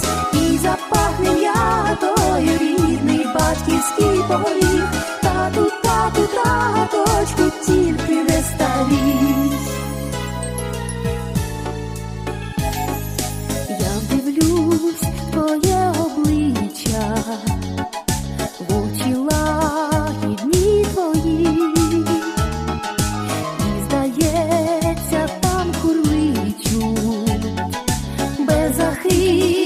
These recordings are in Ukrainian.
нас і запахне тою рідний батьківський поріг, тату, тату, таточку тільки не старій. Я дивлюсь твоє обличчя, в очі твої, і здається, там курличуть без захисту.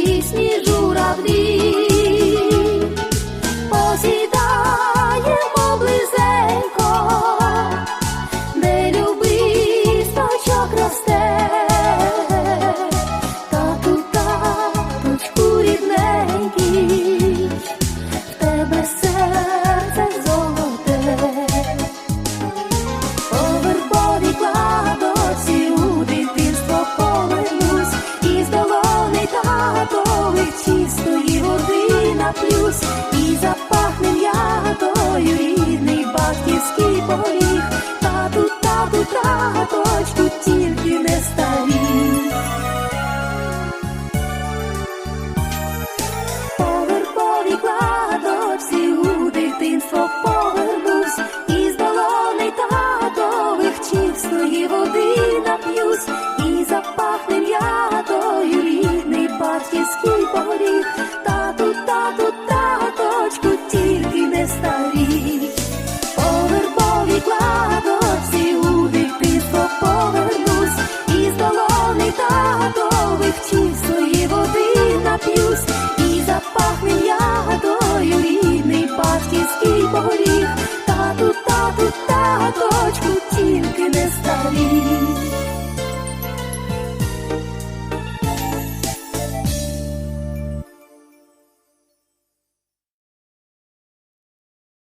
нап'юсь і запахне ягодою рідний батьківський поріг, тату, тату, таточку тільки не старі. Поверхові кладочці у дитинство повернусь, і із долони татових чистої води нап'юсь і запах. Таточку